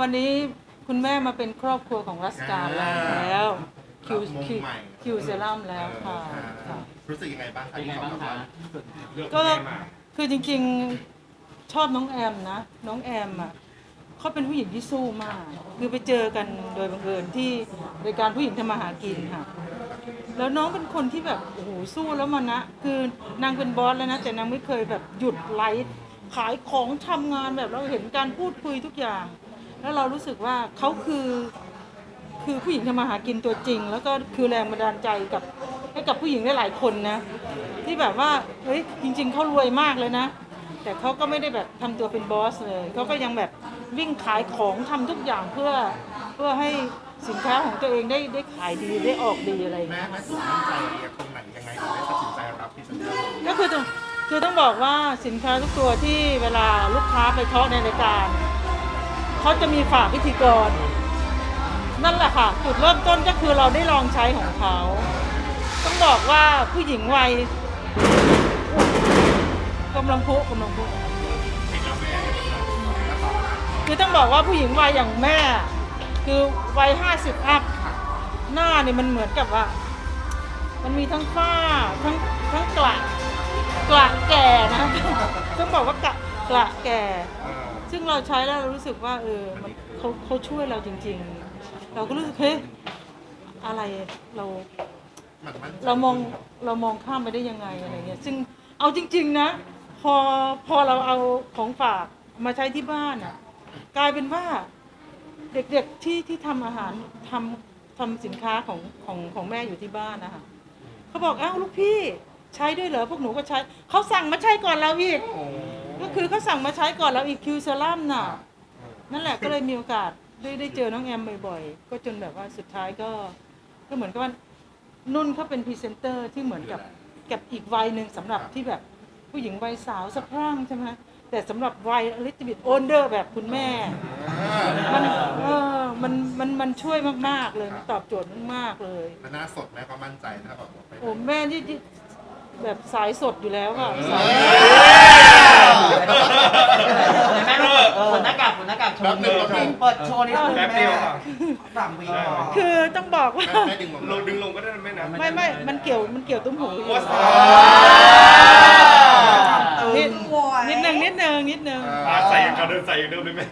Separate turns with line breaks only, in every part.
วันนี้คุณแม่มาเป็นครอบครัวของรัสการแล้วคิว
รับมุม
คิว
ใหม่
คิวเซรั่มแล้วค่ะ
เออ
ค่ะ
รู้สึกยังไงบ้าง
เป็นไงบ้างคะ
ก็คือจริงๆชอบน้องแอมนะ น้องแอมอะเขาเป็นผู้หญิงที่สู้มาก คือไปเจอกันโดยบังเอิญที่รายการผู้หญิงทำมาหากินค่ะ แล้วน้องเป็นคนที่แบบโอ้โหสู้แล้วมันนะ คือนางเป็นบอสแล้วนะ แต่นางไม่เคยแบบหยุดไลฟ์ขายของทำงานแบบเราเห็นการพูดคุยทุกอย่าง แล้วเรารู้สึกว่าเขาคือคือผู้หญิงทำมาหากินตัวจริง แล้วก็คือแรงบันดาลใจกับให้กับผู้หญิงหลายๆคนนะ ที่แบบว่าเฮ้ยจริง ๆเขารวยมากเลยนะ แต่เขาก็ไม่ได้แบบทำตัวเป็นบอสเลยเขาก็ยังแบบวิ่งขายของทำทุกอย่างเพื่อเพื่อให้สินค้าของตัวเองได้ได้ขายดีได้ออกดีอะไรอย่าง
แม่
เงี้ย
แม่สุดมั่นใจตรงไหนยังไงถึงได้ตัดสินใจรับพรีเซนเตอร์
ก็คือต้องคือต้องบอกว่าสินค้าทุกตัวที่เวลาลูกค้าไปทอล์กในรายการ เขาจะมีฝากพิธีกร นั่นแหละค่ะ จุดเริ่มต้นก็คือเราได้ลองใช้ของเขา ต้องบอกว่าผู้หญิงวัยกำลังพุกำลังพุคือต้องบอกว่าผู้หญิงวัยอย่างแม่ คือวัยห้าสิบอัพหน้าเนี่ยมันเหมือนกับว่า มันมีทั้งฝ้าทั้งทั้งกระกระแก่นะต้องบอกว่ากระกระแก่ ซึ่งเราใช้แล้วเรารู้สึกว่าเออมันเขาเขาช่วยเราจริง ๆ เราก็รู้สึกเฮ้ยอะไรเรา
มันมั่นใจ
เรามองเรามองข้ามไปได้ยังไงอะไรเงี้ยซึ่งเอาจริง ๆนะ พอพอเราเอาของฝากมาใช้ที่บ้านอะ กลายเป็นว่าเด็กๆที่ที่ทำอาหารทำทำสินค้าของของของแม่อยู่ที่บ้านนะคะเขาบอกอ้าวลูกพี่ใช้ด้วยเหรอพวกหนูก็ใช้เขาสั่งมาใช้ก่อนเราอีก
โอ้
ก็คือเขาสั่งมาใช้ก่อนเราอีกคิวเซรั่มน่ะ นั่นแหละก็เลยมีโอกาสได้ได้เจอน้องแอมบ่อยๆ ก็จนแบบว่าสุดท้ายก็ ก็เหมือนกับว่านุ่นเขาเป็นพรีเซนเตอร์ที่เหมือนกับกับอีกวัยหนึ่งสำหรับที่แบบผู้หญิงวัยสาวสะพรั่งใช่ไหมแต่สำหรับวัยลิติบิตโอนเดอร์แบบคุณแม่ มันเออมันมันมันช่วยมากๆเลยมันตอบโจทย์มากๆเลย
มันน่าสดแม่ก็มั่นใจนะบอกไป
โอ้แม่ที่ที่ แบบสายสดอยู่แล้วค่ะสาย
แม่ผลหน้ากากผลหน้ากากโชว์นิดนึงเปิดโชว์นิดนึง
แป๊บเดียวค่ะ
สามวิพอ
คือต้องบอกว่า
แม่แม่ดึงลง
ลงดึงลงก็ได้นะแม่นะ
ไม่ไม่มันเกี่ยวมันเกี่ยวตุ้มหูอยู่
ว้า
นิดนิดนึงนิดนึงนิดนึง
อะใส่อย่างเดิมใส่อย่างเดิมเลยแม่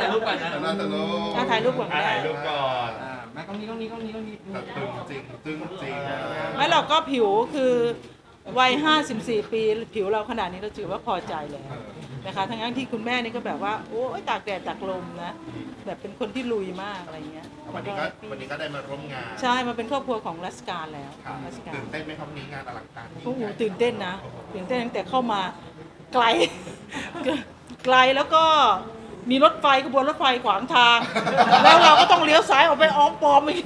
ถ่ายรูปก่อนนะ
แต่น่าจะรู้
อะถ่ายรูปก่อน
อะถ่ายรูปก่อน
อ่าแม่กล้องนี้กล้องนี้กล้องนี้กล้องนี้
แต่ตึงจริงตึงจริง
ไม่เราก็ผิวคือ วัย 54 ปีผิวเราขนาดนี้เราถือว่าพอใจแล้วนะคะ ทั้งนั้นที่คุณแม่นี่ก็แบบว่า โอ้ยตากแดดตากลมนะ แบบเป็นคนที่ลุยมากอะไรเงี้ย
วันนี้ก็วันนี้ก็ได้มาร่วมงาน
ใช่มาเป็นครอบครัวของรัสการแล้ว
ครับ
รัสการ
ตื่นเต้นไหมครับวันนี้งานอลังการยิ่ง
โอ้โห
ใหญ่
ตื่นเต้นนะตื่นเต้นตั้งแต่เข้ามาไกล ไกลแล้วก็มีรถไฟขบวนรถไฟขวางทาง แล้วเราก็ต้องเลี้ยวซ้ายออกไปอ้อมปอมอีก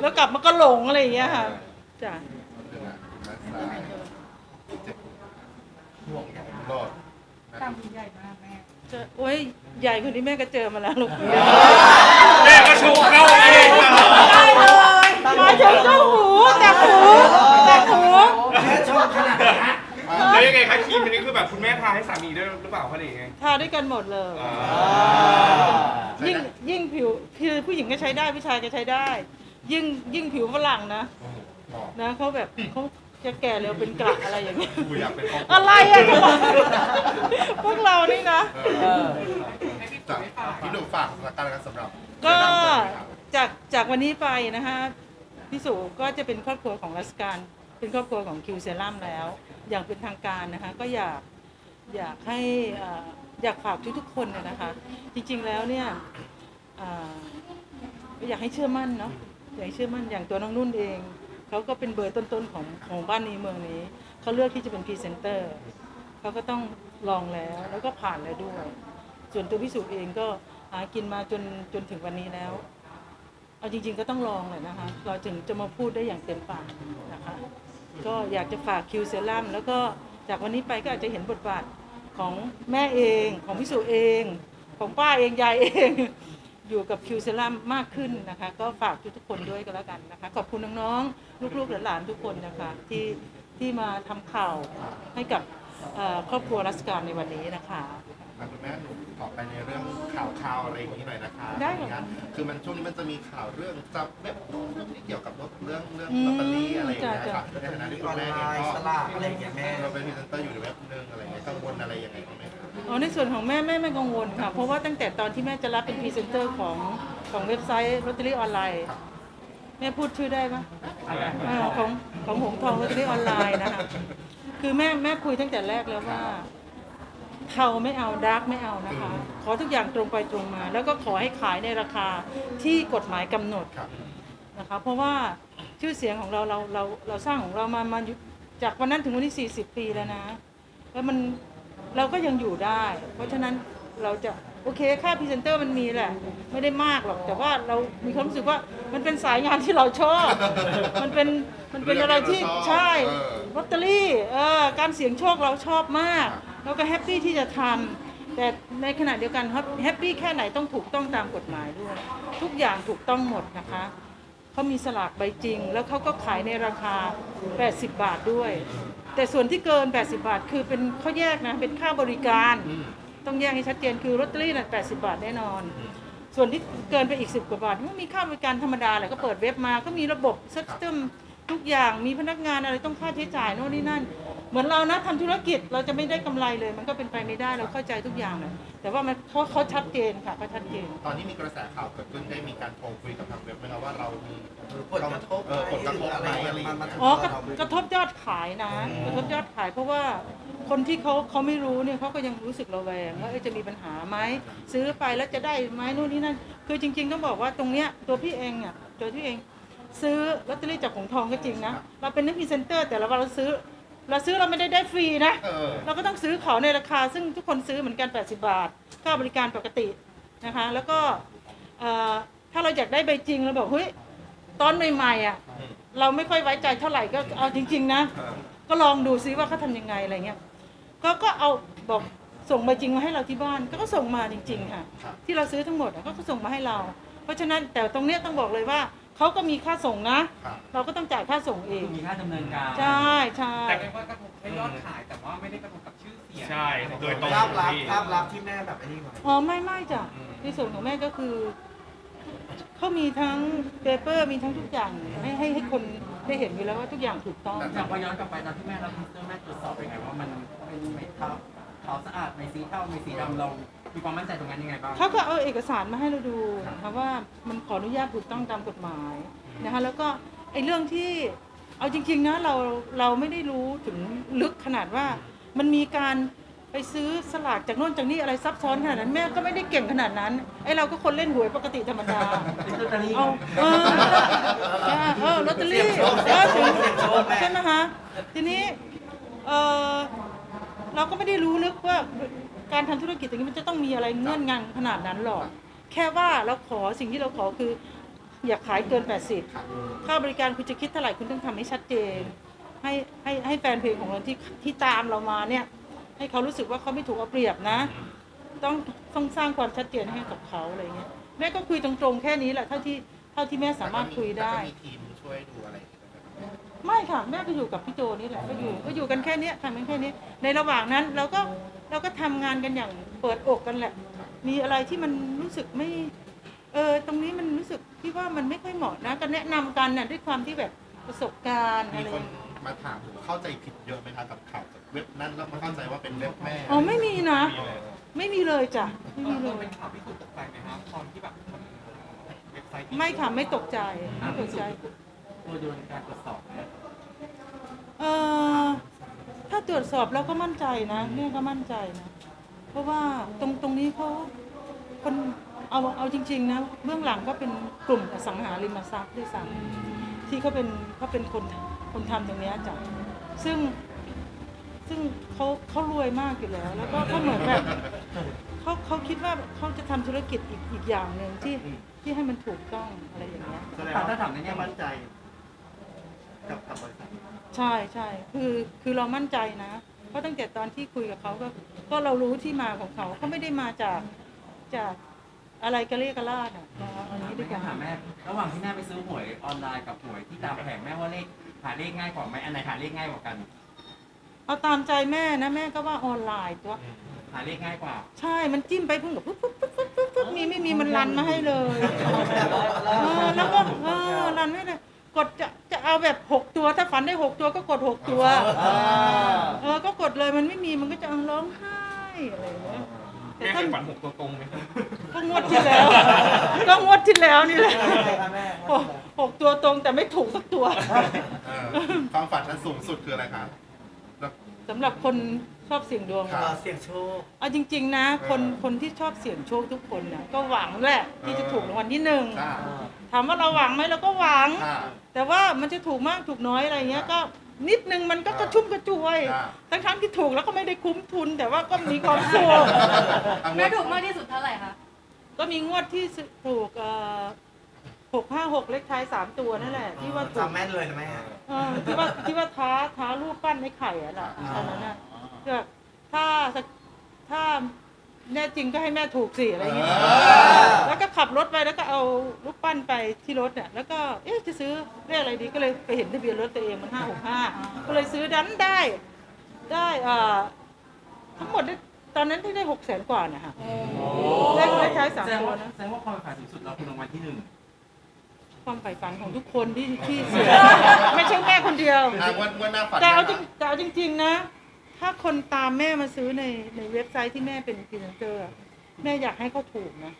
แล้วกลับมาก็หลงอะไรอย่างเงี้ยค่ะจ้ะ
ห่วงใหญ่โลด
เจอโอ้ยใหญ่คนนี้แม่ก็เจอมาแล้วลูก
แม่ก็ชูเข้าเองอะ
มาถึงเจ้าหูแต่หูแต่หู
แล้วยังไงคะครีมอันนี้คือแบบคุณแม่ทาให้สามีด้วยหรือเปล่าคะหรือยังไง
ทาด้วยกันหมดเลย
อ่า
ยิ่งยิ่งผิวคือผู้หญิงก็ใช้ได้ผู้ชายก็ใช้ได้ ยิ่งยิ่งผิวฝรั่งนะนะเขาแบบเขา จะแก่เร็วเป็นกระอะไรอย่างเงี้ย
กูอยากเป็นครอบครัว
อะไรอะทำไมพวกเรานี่นะ
เออ จากพี่หนุ่มฝากสถานการณ์สำหรับ
ก็
แนะนำตัวหน่อยครับ
จากจากวันนี้ไปนะคะพี่สุก็จะเป็นครอบครัวของรัสการเป็นครอบครัวของคิวเซรั่มแล้ว อย่างเป็นทางการนะคะก็อยากอยากให้เอ่ออยากฝากทุกๆคนเลยนะคะ จริงๆแล้วเนี่ยเอ่ออยากให้เชื่อมั่นเนาะอยากให้เชื่อมั่นอย่างตัวน้องนุ่นเอง เขาก็เป็นเบอร์ต้นๆของของบ้านนี้เมืองนี้ เขาเลือกที่จะเป็นพรีเซนเตอร์เขาก็ต้องลองแล้วแล้วก็ผ่านแล้วด้วย ส่วนตัวพิสูจน์เองก็หากินมาจนจนถึงวันนี้แล้ว เอาจริง ๆ ก็ต้องลองเลยนะคะ เราถึงจะมาพูดได้อย่างเต็มปากนะคะ ก็อยากจะฝากคิวเซรั่มแล้วก็จากวันนี้ไปก็อาจจะเห็นบทบาทของแม่เองของพิสูจน์เอง ของป้าเองยายเอง อยู่กับคิวเซรั่มมากขึ้นนะคะ ก็ฝากทุกๆคนด้วยก็แล้วกันนะคะ ขอบคุณน้องๆลูกๆหลานๆทุกคนนะคะที่ที่มาทำข่าวให้กับเอ่อครอบครัวรัสการในวันนี้นะคะ
อะคุณแม่หนูขอไปในเรื่องข่าวข่าวอะไรอย่างนี้หน่อยนะคะ
ได้ค่ะ
คือมันช่วงนี้มันจะมีข่าวเรื่องจับเว็บนู่นเรื่องนี้เกี่ยวกับเรื่องเรื่อง
อืม
ลอตเตอรี่อะไรอย่างเงี้ย
จ้ะ
ค่ะในฐานะที่
อ
คุ
อ
ณ
น
แม่
ไล
เอง
น์
ก็
สลากอะไรอย่างเงี้ยแม่
เราเป็นพรีเซนเตอร์อยู่ในเว็บนึงอะไรอย่างเงี้ยกังวลอะไรยังไงบ้างไหมคะ
อ๋อในส่วนของแม่แม่ไม่กังวลค่ะ เพราะว่าตั้งแต่ตอนที่แม่จะรับเป็นพรีเซนเตอร์ของของเว็บไซต์ลอตเตอรี่ออนไลน์แม่พูดชื่อได้ปะเออของของหงส์ทองลอตเตอรี่ออนไลน์นะคะคือแม่แม่คุยตั้งแต่แรกแล้วว่าเทาไม่เอาดาร์กไม่เอานะคะ ขอทุกอย่างตรงไปตรงมา แล้วก็ขอให้ขายในราคาที่กฎหมายกำหนด
ครับ
นะคะเพราะว่าชื่อเสียงของเราเราเราเราสร้างของเรามามาอยู่จากวันนั้นถึงวันที่40 ปีแล้วนะ แล้วมัน เราก็ยังอยู่ได้ เพราะฉะนั้นเราจะโอเคค่าพรีเซนเตอร์มันมีแหละ ไม่ได้มากหรอก แต่ว่าเรามีความรู้สึกว่ามันเป็นสายงานที่เราชอบ มันเป็นมันเป็นอะไรที่ใช่ลอตเตอรี่เออการเสี่ยงโชคเราชอบมาก เราก็แฮปปี้ที่จะทำแต่ในขณะเดียวกันแฮปปี้แค่ไหนต้องถูกต้องตามกฎหมายด้วย ทุกอย่างถูกต้องหมดนะคะ เขามีสลากใบจริง แล้วเขาก็ขายในราคา 80 บาทด้วย แต่ส่วนที่เกิน 80 บาท คือเป็นเขาแยกนะเป็นค่าบริการ ต้องแยกให้ชัดเจนคือลอตเตอรี่น่ะ80 บาทแน่นอน ส่วนที่เกินไปอีก 10 กว่าบาทมันมีค่าบริการธรรมดาแหละก็เปิดเว็บมาก็มีระบบซิสเต็มทุกอย่างมีพนักงานอะไรต้องค่าใช้จ่ายโน่นนี่นั่น เหมือนเรานะทำธุรกิจเราจะไม่ได้กำไรเลย มันก็เป็นไปไม่ได้เราเข้าใจทุกอย่างเลยแต่ว่ามันเขาเขาชัดเจนค่ะเขาชัดเจน
ตอนนี้มีกระแสข่าวเกิดขึ้นได้มีการโทรคุยกับทางเว็บไหมครับว่าเรามี
ผลกระทบ
เออผลกระทบอะไรอะไรอย่าง
มัน
เงี้ย
อ๋อกระกระทบยอดขายนะกระทบยอดขายเพราะว่าคนที่เขาเขาไม่รู้เนี่ยเขาก็ยังรู้สึกระแวงว่าเอ๊ะจะมีปัญหาไหมซื้อไปแล้วจะได้ไหมนู่นนี่นั่นคือจริง ๆ ต้องบอกว่าตรงเนี้ยตัวพี่เองอะตัวพี่เอง ซื้อลอตเตอรี่จากหงส์ทองก็จริงนะเราเป็นนักพรีเซนเตอร์ แต่ละวันเราซื้อ เราซื้อเราไม่ได้ได้ฟรีนะ
เออ
เราก็ต้องซื้อของในราคา ซึ่งทุกคนซื้อเหมือนกัน 80 บาทค่าบริการปกตินะคะ แล้วก็เอ่อถ้าเราอยากได้ใบจริงเราบอกเฮ้ยตอนใหม่ๆอะเราไม่ค่อยไว้ใจเท่าไหร่ก็เอาจริง ๆ นะก็ลองดูซิว่าเขาทำยังไงอะไรเงี้ยก็ก็เอาบอกส่งใบจริงมาให้เราที่บ้านก็ก็ส่งมาจริง ๆ ค่ะ
ครับ
ที่เราซื้อทั้งหมดอะก็ก็ส่งมาให้เรา เพราะฉะนั้นแต่ตรงเนี้ยต้องบอกเลยว่า เขาก็มีค่าส่งนะ
ครับ
เราก็ต้องจ่ายค่าส่งเอง
มีค่าดำเนินการ
ใช่ใช่
แต่เป็นว่ากระทบแค่ยอดขายแต่ว่าไม่ได้กระทบกับชื่อเสียง
ใช่โดยตรง
ภาพลักษณ์
ที่
ภาพลักษณ์ที่แม่แบบไอ้นี่หน่อย
อ๋อไม่ไม่จ้ะในส่วนของแม่ก็คือ เขามีทั้งเปเปอร์มีทั้งทุกอย่างให้ให้ให้คนได้เห็นอยู่แล้วว่าทุกอย่างถูกต้อง
อย่างพอย้อนกลับไปตอนที่แม่รับพิสเตอร์แม่ตรวจสอบยังไงว่ามันเป็นไม่เท่าขาวสะอาดไม่สีเท่าไม่สีดำเรา มีความมั่นใจตรงนั้นยังไงบ้าง
เขาก็เอาเอกสารมาให้เราดูนะคะว่ามันขออนุญาตถูกต้องตามกฎหมายนะคะแล้วก็ไอ้เรื่องที่เอาจริงๆนะเราเราไม่ได้รู้ถึงลึกขนาดว่า มันมีการไปซื้อสลากจากโน่นจากนี่อะไรซับซ้อนขนาดนั้นแม่ก็ไม่ได้เก่งขนาดนั้นไอ้เราก็คนเล่นหวยปกติธรรมดา
เป็นลอตเตอรี่
เอาเออใช่เออลอตเตอรี่เออถึงใช่ไหมคะทีนี้เออเราก็ไม่ได้รู้ลึกว่า การทำธุรกิจอย่างนี้มันจะต้องมีอะไรเงื่อนงำขนาดนั้นหรอก แค่ว่าเราขอสิ่งที่เราขอคือ อย่าขายเกิน80 ค่าบริการคุณจะคิดเท่าไหร่คุณต้องทำให้ชัดเจน ให้ให้ให้แฟนเพลงของเราที่ที่ตามเรามาเนี่ย ให้เขารู้สึกว่าเขาไม่ถูกเอาเปรียบนะ ต้องต้องสร้างความชัดเจนให้กับเขาอะไรเงี้ยแม่ก็คุยตรงๆแค่นี้แหละเท่าที่เท่าที่แม่สามารถคุยได้
แต่ก็มีทีมช่วยดูอะไรอย่างเงี้ยนะครับ
ไม่ค่ะแม่ก็อยู่กับพี่โจนี่แหละก็อยู่ก็อยู่กันแค่เนี้ยทำกันแค่นี้ในระหว่างนั้นเราก็ เราก็ทำงานกันอย่างเปิดอกกันแหละ มีอะไรที่มันรู้สึกไม่ เออตรงนี้มันรู้สึกที่ว่ามันไม่ค่อยเหมาะนะก็แนะนำกันน่ะด้วยความที่แบบประสบการณ์
มี
อะไร
คนมาถามเข้าใจผิดเยอะไหมคะกับข่าวจากเว็บนั้นแล้วมาเข้าใจว่าเป็นเว็บแม่
อ๋อไม่มีนะ
มีเลย
ไม่มีเลยจ้ะไม่มีเล
มัน
ย
เป็นข่าวที่คุณตกใจไหมครับตอนที่แบบมันเว็บไซต์
ไม่ค่ะไม่ตกใจไม่ตกใจ
ตัวโดนการตรวจสอบเนี่ย
เออ ถ้าตรวจสอบเราก็มั่นใจนะแม่ยก็มั่นใจนะ เพราะว่าตรงตรงนี้เขาคนเอาเอาจริง ๆ นะ เบื้องหลังก็เป็นกลุ่มอสังหาริมทรัพย์ด้วยซ้ำที่เขาเป็นเขาเป็นคนคนทำตรงนี้จ้ะซึ่งซึ่งเขาเขารวยมากอยู่แล้ว แล้วก็เขาเหมือนแบบเขาเขาคิดว่าเขาจะทำธุรกิจอีกอีกอย่างหนึ่งที่ที่ให้มันถูกต้องอะไรอย่างเงี้ย
แสดงว่า
ถ้าถามในเนี้ย
มั่นใจ กับกับบริษัท
ใช่ใช่คือคือเรามั่นใจนะ เพราะตั้งแต่ตอนที่คุยกับเขาก็ก็เรารู้ที่มาของเขาเขาไม่ได้มาจากจากอะไรกระเรียกกระลาดอะนะเอาอย่างนี้ดีกว่า
ถามแม่ระหว่างที่แม่ไปซื้อหวยออนไลน์กับหวยที่ตามแผงแม่ว่าเลขหาเลขง่ายกว่าไหมอันไหนหาเลขง่ายกว่ากัน
เอาตามใจแม่นะแม่ก็ว่าออนไลน์ตัว
อหาเลขง่ายกว่า
ใช่มันจิ้มไปเพิ่งกับปุ๊บปุ๊บปุ๊บปุ๊บปุ๊บปุ๊บมีไม่มีมันรันมาให้เลย เออแล้วก็เออรันให้เลยกดจะ จะเอาแบบหกตัว ถ้าฝันได้หกตัวก็กดหกตัวเออ ก็กดเลยมันไม่มีมันก็จะเอาร้องไห้อะไรอย่างเงี้ยแต่
แม่เค
ถ้าย
ฝันหกตัวตรงไหม
ก็งวดที่แล้ว ก็งวดที่แล้วนี่แหละหกหกตัวตรงแต่ไม่ถูกสักตัว
เออความฝันอันสูงสุดคืออะไรคะ
สำหรับคน ชอบเสี่ยงดวง
ครับ
เสี่ยงโชค
เอาจริง ๆ นะ คนคนที่ชอบเสี่ยงโชคทุกคนนะก็หวังแหละที่จะถูกรางวัลที่หนึ่ง
ค่ะ
ถามว่าเราหวังไหมเราก็หวัง
ค่ะ
แต่ว่ามันจะถูกมากถูกน้อยอะไรเงี้ยก็นิดนึงมันก็กระชุ่มกระชวย
ครับ
ทั้งทั้งๆที่ถูกแล้วก็ไม่ได้คุ้มทุน แต่ว่าก็มีความสุข
อัน
แม่
นี้
ถูกมากที่สุดเท่าไหร่คะ
ก็มีงวดที่ถูกหกห้าหกเลขท้ายสามตัวนั่นแหละที่ว่าถูก
จำแม่นเลยนะแม่
เออที่ว่าที่ว่าท้าท้ารูปปั้นไอ้ไข่อะล่ะตอนนั้นน่ะ ก็ถ้าถ้าแน่จริงก็ให้แม่ถูกสิอะไรเงี้ยแล้วก็ขับรถไปแล้วก็เอารูปปั้นไปที่รถเนี่ยแล้วก็เอ๊ะจะซื้อเลขอะไรดีก็เลยไปเห็นทะเบียนรถตัวเองมันห้าหกห้าก็เลยซื้อดันได้ได้เอ่อทั้งหมดได้ตอนนั้นที่ได้หกแสนกว่านะคะเลขเลขท้ายสาม
แสดง
ตัว
ว่า
นะ
แสดงว่าความฝันสูงสุดเราคือรางวัลที่หนึ่ง
ความใฝ่ฝันของทุกคนที่ที่เสียไม่ใช่แม่คนเดียว
อะวันวันหน้าฝัน
แต่เอา
ยัง
จริง
คะ
แต่เอาจริง ๆ นะ ถ้าคนตามแม่มาซื้อในในเว็บไซต์ที่แม่เป็นพรีเซนเตอร์อะแม่อยากให้เขาถูกนะ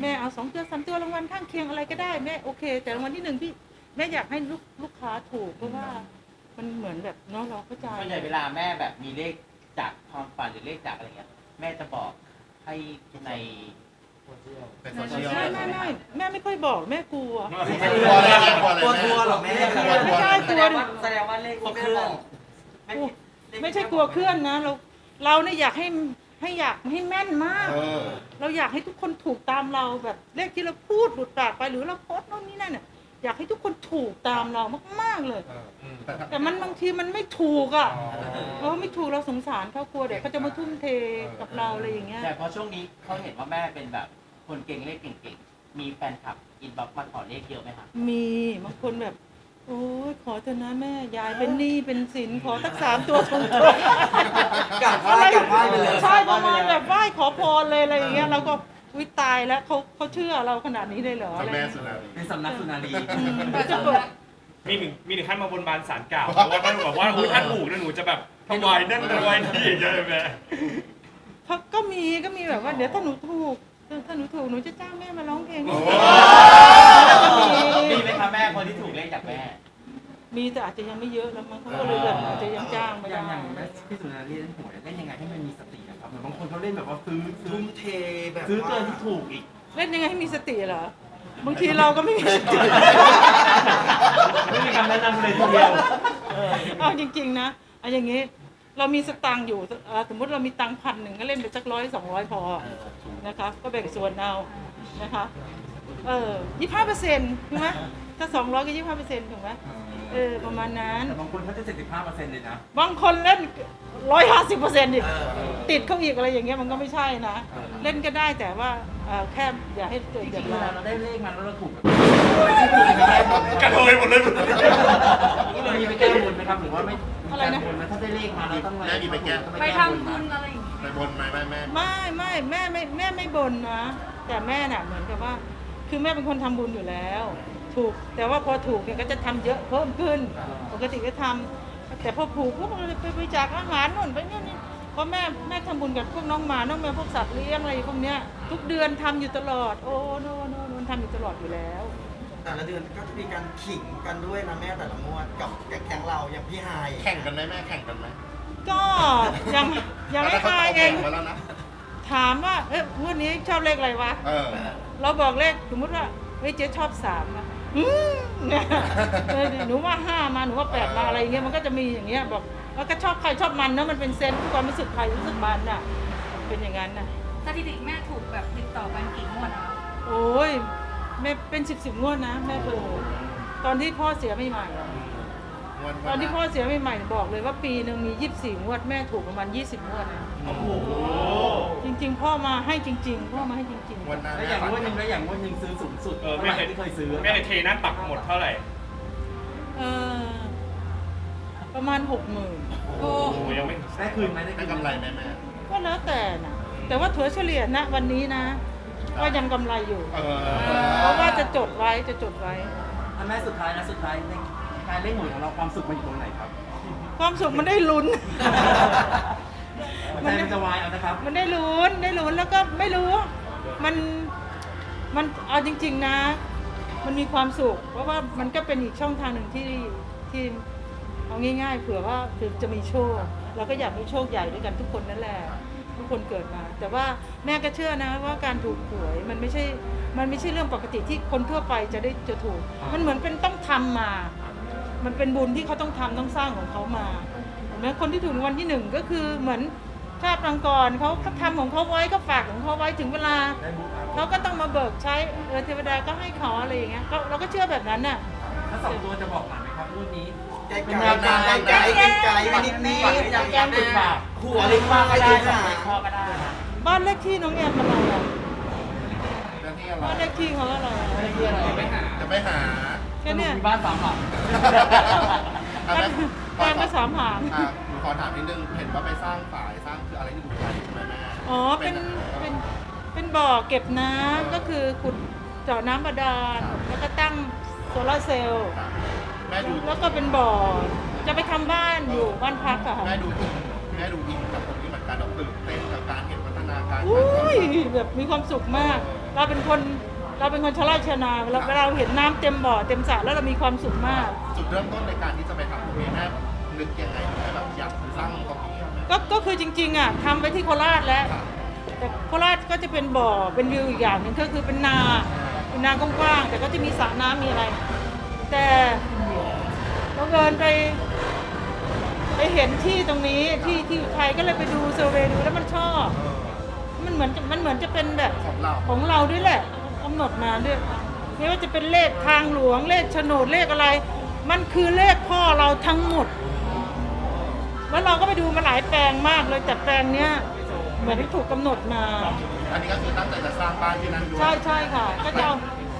แม่เอาสองตัวสามตัวรางวัลข้างเคียงอะไรก็ได้แม่โอเค แต่รางวัลที่หนึ่งพี่แม่อยากให้ลูกลูกค้าถูกเพราะว่ามันเหมือนแบบเนาะเราเข้าใจ
ส่วนใหญ่เวลาแม่แบบมีเลขจากความฝันหรือเลขจากอะไรเงี้ยแม่จะบอกให้ใน
เป็นโซเชียล
ไม่ไม่ไม่แม่ไม่ค่อยบอกแม่กลัว
กลัวอะไรแม่กลัวอะไร
กลัว
แม่
ทัวร์เหรอแม่
ไม่ใช่กลัว
แสดงว่าเลขที่แม่บอก
ไม่ ใช่กลัวเคลื่อนนะ เราเราเนี่ยอยากให้ให้อยากให้แม่นมาก
เออ
เราอยากให้ทุกคนถูกตามเราแบบเลขที่เราพูดหลุดปากไปหรือเราโพสต์โน่นนี่นั่นน่ะอยากให้ทุกคนถูกตามเรามากๆเลย
เออแต่ถ้า
แต่มันบางทีมันไม่ถูกอะเออไม่ถูกเราสงสารเขากลัวเดี๋ยวเขาจะมาทุ่มเทกับเราอะไรอย่างเงี้ย
แต่พอช่วงนี้เขาเห็นว่าแม่เป็นแบบคนเก่งเลขเก่งๆ มีแฟนคลับอินบ็อกซ์มาขอเลขเยอะไหมคะ
มีบางคนแบบ โอ้ยขอเถอะนะแม่ ยายเป็นหนี้เป็นสินขอสักสามตัวตรงๆ
กลับไหว้กลับไหว้ไปเลย
ใช่ประมาณแบบไหว้ขอพรเลยอะไรอย่างเงี้ยเราก็วิตายแล้วเขาเขาเชื่อเราขนาดนี้เลยเหรอ
เจ้า
อะไร
แม่
เงี้ย
สุนารี
เป็นสำนักสุนารี
อืมก็จะเปิด
มีถึงมีถึงขั้นมาบนบานสารกล่าวเพราะว่าท่านบอกว่าอุ๊ยท่านถูกนะหนูจะแบบถวายนั่นถวายนี่อย่างเงี้ยแม่
เขาก็มีก็มีแบบว่าเดี๋ยวถ้าหนูถูก ถ้าหนูถูกหนูจะจ้างแม่มาร้องเพลง
โอ้
มีไหมคะแม่คนที่ถูกเลขจากแม่
มีแต่อาจจะยังไม่เยอะแล้วมั้งเขาก็เลยแบบอาจจะยังจ้างไม่
อ
ได้
ย่างอย่างแม่พี่สุนารีเล่นหวยเล่นยังไงให้มันมีสตินะครับเหมือนบางคนเขาเล่นแบบว่าซื้อซื้อ
ทุ่มเทแบบ
ซื้อเกิน
ว่า
ที่ถูกอีก
เล่นยังไงให้มีสติเหรอบางทีเราก็ไม่มีสติ
ไม่มีคำแนะนำเลยทีเดียว
เอาจริงๆนะเอาอย่างงี้ เรามีสตางค์อยู่เอ่อสมมติเรามีตังค์พันหนึ่งก็เล่นไปสักร้อยสองร้อยพอนะคะ ก็แบ่งส่วนเอานะคะ เออยี่ห้าเปอร์เซ็นต์ถูกไหมถ้าสองร้อยก็ยี่ห้าเปอร์เซ็นต์ถูกไหม เออประมาณนั้น
แต่บางคนเขาจะ75เปอร์เซ็นต์เลยนะ
บางคนเล่นร้อยห้าสิบเปอร์เซ็นต์อีก
เออ
ติดเข้าอีกอะไรอย่างเงี้ยมันก็ไม่ใช่นะเล่นก็ได้แต่ว่าเอ่อแค่อย่าให้เกิด
จ
เดื
ริ
องด
ๆเว
ร้อ
ลานเราได้เลขมาแล้วเราถูกแบบ
กระเทยหมดเลย
เรามีไปแก้บนไหมครับหรือว่าไม่
อะไรนะ
แก้บนไหมถ้าได้เลขมาเราต้อง
แม่มีไปแก้
ไปทำบุญอะไรอย่างเงี้ย
ไปบนไหมแม่แม่
ไม่ไม่แม่ไม่แม่ไม่บ่นนะ แต่แม่น่ะเหมือนกับว่า คือแม่เป็นคนทำบุญอยู่แล้ว ถูก แต่ว่าพอถูกเนี่ยก็จะทำเยอะเพิ่มขึ้น ปกติก็ทำแต่พอผูกพวกเราไปบริจาคอาหารนู่นไปนี่นี่เพราะแม่แม่ทำบุญกับพวกน้องหมาน้องแมวพวกสัตว์เลี้ยงอะไรพวกเนี้ยทุกเดือนทำอยู่ตลอด โอ้โน่นโน่นโน่นทำอยู่ตลอดอยู่แล้ว
แต่ละเดือนก็จะมีการขิงกันด้วยนะแม่แต่ละงวดกับแก๊งๆเราอย่างพี่ไฮ
แข่งกันไหมแม่แข่งกันไหม
ก็ยังยังไม่
เขา
มา
เอา
เอ
แข่
ง
งมาแล้วนะ
ถามว่าเอ๊ะงวดนี้ชอบเลขอะไรวะ
เออ
เราบอกเลขสมมติว่าเฮ้ยเจ๊ชอบสามนะ อืมเนี่ยเออหนูว่าห้ามาหนูว่าแปดมาอะไรอย่างเงี้ยมันก็จะมีอย่างเงี้ยบอกแล้วก็ชอบใครชอบมันนะมันเป็นเซนส์ความรู้สึกใครรู้สึกมันน่ะเป็นอย่างนั้นน่ะ
สถิติแม่ถูกแบบติดต่อกันกี่งวดนะคะ
โอ้ยแม่เป็นสิบสิบงวดนะแม่เคยตอนที่พ่อเสียใหม่ๆอะ
วัน
ตอนที่พ่อเสียใหม่ๆบอกเลยว่าปีหนึ่งมียี่สิบสี่งวดแม่ถูกประมาณยี่สิบงวดนะ
โอ้โห
จริง ๆ พ่อมาให้จริง ๆ พ่อมาให้จริง
วันหน้า
แล้ว
แม่
อย่าง
ฝัน
งวดหนึ่งแล้วอย่างงวดหนึ่งซื้อสูงสุด
เออ
เท่า
แม่
ไห
เค
ร่
ย
ที่เคยซื้อ
แม่เคยเทหน้าตักหมดเท่าไหร่
ๆเออประมาณหกหมื่น
โอ้
โอ้ยังไม่
ได้คืนไหมได้
ได้
คืน
กำ
ไห
ไร
ม
ไหมแม่
ก็แล้วแต่นะแต่ว่าถัวเฉลี่ยนะวันนี้นะ ก็ยังกำไรอยู่
เออ
เพราะว่าจะจดไว้จะจดไว้
อะแม่สุดท้ายนะสุดท้ายใน การเล่นหวยของเราความสุขมันอยู่ตรงไหนครับ
ความสุขมันได้ลุ้น
หัวใจมันจะวายเอานะครับ
มันได้ลุ้นได้ลุ้นแล้วก็ไม่รู้ มันมันเอาจริง ๆนะ มันมีความสุข เพราะว่ามันก็เป็นอีกช่องทางหนึ่งที่ที่เอาง่าย ๆ เผื่อว่าคือจะมีโชคเราก็อยากมีโชคใหญ่ด้วยกันทุกคนนั่นแหละทุกคนเกิดมา แต่ว่าแม่ก็เชื่อนะว่าการถูกหวยมันไม่ใช่มันไม่ใช่เรื่องปกติที่คนทั่วไปจะได้จะถูก มันเหมือนเป็นต้องทำมา มันเป็นบุญที่เขาต้องทำต้องสร้างของเขามาเห็นไหมคนที่ถูกรางวัลที่หนึ่งก็คือเหมือนชาติปางก่อนเขาเขาทำของเขาไว้ก็ฝากของเขาไว้ถึงเวลาเขาก็ต้องมาเบิกใช้เออเทวดาก็ให้เขาอะไรอย่างเงี้ยก็เราก็เชื่อแบบนั้นน่ะ
ถ้าสองตัวจะบอกหลานไหมครับรุ่นนี้
ไกลๆไกลๆไกลๆไกลๆไปนิดนี้
ฝันหรือยังแก้มติดปาก
หัวเล็กมาก
ก็
ก็
ได้
ได้
แบบ
ค่ะ
เล็กพ่อก็ได้นะ
บ้านเลขที่น้องแอมอะไรอะ
เรื่องที่อะไร
บ้านเลขที่เขาอะไรอะ
จะไปหา
แค่เนี้ย
มีบ้านสามหลัง
อะแม่
แปลงไปสามหาง
อะหนูขอถามนิดนึง เห็นว่าไปสร้างฝายสร้างคืออะไรที่ดูไทยใช่ไหมแม่
อ๋อ เป็น เป็น เป็นบ่อเก็บน้ำก็คือขุดเจาะน้ำบาดาล แล้วก็ตั้งโซลาร์เซลล์
ครับแม่ดู
แล้วก็เป็นบ่อ จะไปทำบ้านอยู่บ้านพักอะค่ะ
แม่ดูอินแม่ดูอินกับตรงนี้เหมือนกันเราตื่นเต้นกับการเห็นพัฒนาการ
อุ้ยแบบมีความสุขมาก เราเป็นคน เราเป็นคนชะล่าชะนาเวลาเวลาเราเห็นน้ำเต็มบ่อเต็มสระแล้วเรามีความสุขมาก
จุดเริ่มต้นในการที่จะไปทำตรงนี้แม่นึกยังไงถึงได้แบบอยากสร้างตรงนี้อะแม่
ก็ก็คือจริงๆอะทำไปที่โคราชแล้ว
ครับ
แต่โคราชก็จะเป็นบ่อเป็นวิวอีกอย่างหนึ่งก็คือเป็นนาเป็นนากว้างๆแต่ก็จะมีสระน้ำมีอะไร แต่เราเดินไป ไปเห็นที่ตรงนี้ที่ที่อุทัยก็เลยไปดูเซอร์เวย์ดูแล้วมันชอบมันเหมือนจะมันเหมือนจะเป็นแบบ
ของเรา
ของเราด้วยแหละ กำหนดมาด้วยไม่ว่าจะเป็นเลขทางหลวงเลขโฉนดเลขอะไร มันคือเลขพ่อเราทั้งหมดแล้วเราก็ไปดูมาหลายแปลงมากเลยแต่แปลงเนี้ยเหมือนที่ถูกกำหนดมา
อันนี้ก็คือตั้งใจจะสร้างบ้านที่นั่นด้วย
ใช่ใช่ค่ะ ก็จะเอา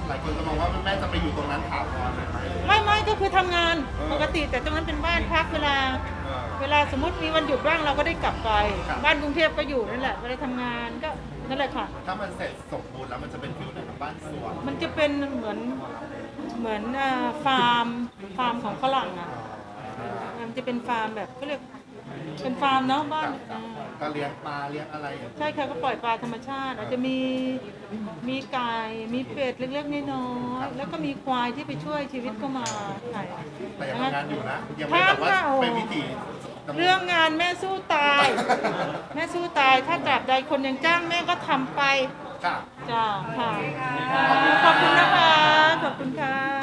หลายคนก็มองว่าแม่จะไปอยู่ตรงนั้นถาวรเลยไหม
ไม่ไม่ก็คือทำงานปกติแต่ตรงนั้นเป็นบ้านพักเวลา
เออ
เวลาสมมติมีวันหยุดบ้างเราก็ได้กลับไป
ครับ
บ้านกรุงเทพก็อยู่นั่นแหละเวลาทำงานก็นั่นแหละค่ะ
ถ้ามันเสร็จสมบูรณ์แล้วมันจะเป็นฟิลไหนของ บ้านสวน
มันจะเป็นเหมือนเหมือนอ่าฟาร์มฟาร์มของฝรั่งอะมันจะเป็นฟาร์มแบบเขาเรียกเป็นฟาร์มเนาะบ้านอ่า
ก็เลี้ยงปลาเลี้ยงอะไรอย่างเงี้ย
ใช่ค่ะก็ปล่อยปลาธรรมชาติ อาจจะมีมีไก่มีเป็ดเล็กๆน้อยๆแล้วก็มีควายที่ไปช่วยชีวิตก็มาใช่
แต่ยังทำงานอยู่นะ ยังไม่แบบว่า
ทำค่ะโอ้
เป็นวิธีดำนิน
เรื่องงานแม่สู้ตาย แม่สู้ตายถ้าตราบใดคนยังจ้างแม่ก็ทำไป
ค่ะ
จ้าค่ะ
ขอบคุณนะคะ
ขอบคุณ
ค่ะ